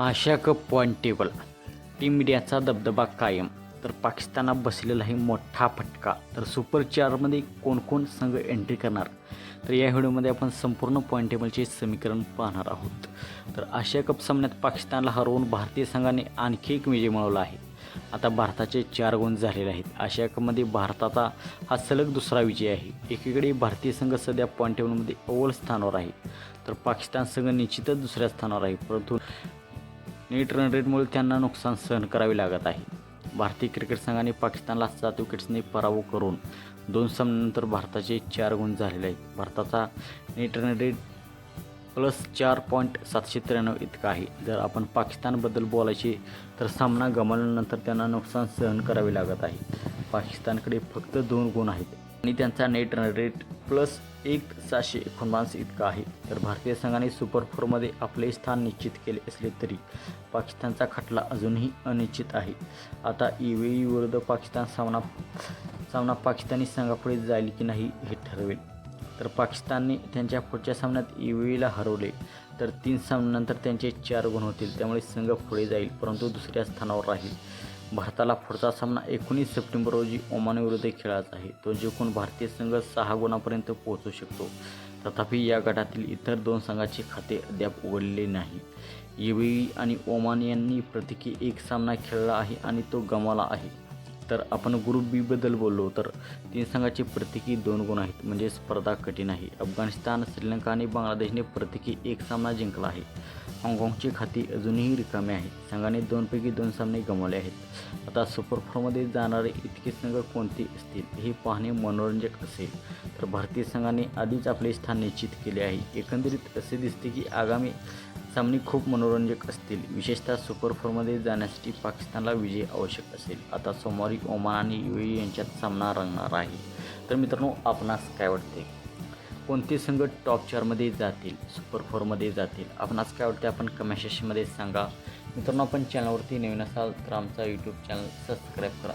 Asia cup point table team इंडियाचा दबदबा कायम. तर पाकिस्तानात बसलेला आहे मोठा फटका. तर सुपर चारमध्ये कोण कोण संघ एंट्री करणार? तर या व्हिडिओमध्ये आपण संपूर्ण पॉईंट टेबलचे समीकरण पाहणार आहोत. तर आशिया कप सामन्यात पाकिस्तानला हरवून भारतीय संघाने आणखी एक विजय मिळवला आहे. आता भारताचे चार गुण झालेले आहेत. आशिया कपमध्ये भारताचा हा सलग दुसरा विजय आहे. एकीकडे भारतीय संघ सध्या पॉईंट टेबलमध्ये अव्वल स्थानावर आहे. तर पाकिस्तान संघ निश्चितच दुसऱ्या स्थानावर आहे. परंतु नेट रन रेटमुळे त्यांना नुकसान सहन करावे लागत आहे. भारतीय क्रिकेट संघाने पाकिस्तानला सात विकेट्सने पराभव करून दोन सामन्यानंतर भारताचे चार गुण झालेले आहेत. भारताचा नेट रन रेट प्लस चार पॉईंट सातशे त्र्याण्णव इतका आहे. जर आपण पाकिस्तानबद्दल बोलायचे तर सामना गमावल्यानंतर त्यांना नुकसान सहन करावे लागत आहे. पाकिस्तानकडे फक्त दोन गुण आहेत. आणि त्यांचा नेट रन रेट प्लस एक सहाशे एकोणपन्नास इतका आहे. तर भारतीय संघाने सुपर फोरमध्ये आपले स्थान निश्चित केले असले तरी पाकिस्तानचा खटला अजूनही अनिश्चित आहे. आता ई विरुद्ध पाकिस्तान सामना सामना पाकिस्तानी संघापुढे जाईल की नाही हे ठरवेल. तर पाकिस्तानने त्यांच्या पुढच्या सामन्यात ईवीला हरवले तर तीन सामन्यानंतर त्यांचे चार गुण होतील त्यामुळे संघ पुढे जाईल परंतु दुसऱ्या स्थानावर राहील. भारताला पुढचा सामना एकोणीस सप्टेंबर रोजी ओमानविरुद्ध खेळायचा आहे. तो जिंकून भारतीय संघ सहा गुणापर्यंत पोहोचू शकतो. तथापि या गटातील इतर दोन संघाचे खाते अद्याप उघडले नाही. ईवी आणि ओमान यांनी प्रत्येकी एक सामना खेळला आहे आणि तो गमावला आहे. तर आपण ग्रुप बीबद्दल बोललो तर तीन संघाचे प्रत्येकी दोन गुण आहेत म्हणजे स्पर्धा कठीण आहे. अफगाणिस्तान श्रीलंका आणि बांगलादेशने प्रत्येकी एक सामना जिंकला आहे. हाँगकाँगची खाती अजूनही रिकामे आहेत. संघाने दोनपैकी दोन सामने गमावले आहेत. आता सुपर फोरमध्ये जाणारे इतके संघ कोणते असतील हे पाहणे मनोरंजक असेल. तर भारतीय संघाने आधीच आपले स्थान निश्चित केले आहे. एकंदरीत असे दिसते की आगामी सामने खूप मनोरंजक असतील. विशेषतः सुपर फोरमध्ये जाण्यासाठी पाकिस्तानला विजय आवश्यक असेल. आता सोमवारी ओमान आणि यू यांच्यात सामना रंगणार आहे. तर मित्रांनो आपणास काय वाटते? कोणते संघ टॉप चारमध्ये जातील सुपर फोरमध्ये जातील? आपणास काय वाटते आपण कमेंट सेक्शनमध्ये सांगा. मित्रांनो आपण चॅनलवरती नवीन असाल तर आमचा यूट्यूब चॅनल सबस्क्राईब करा.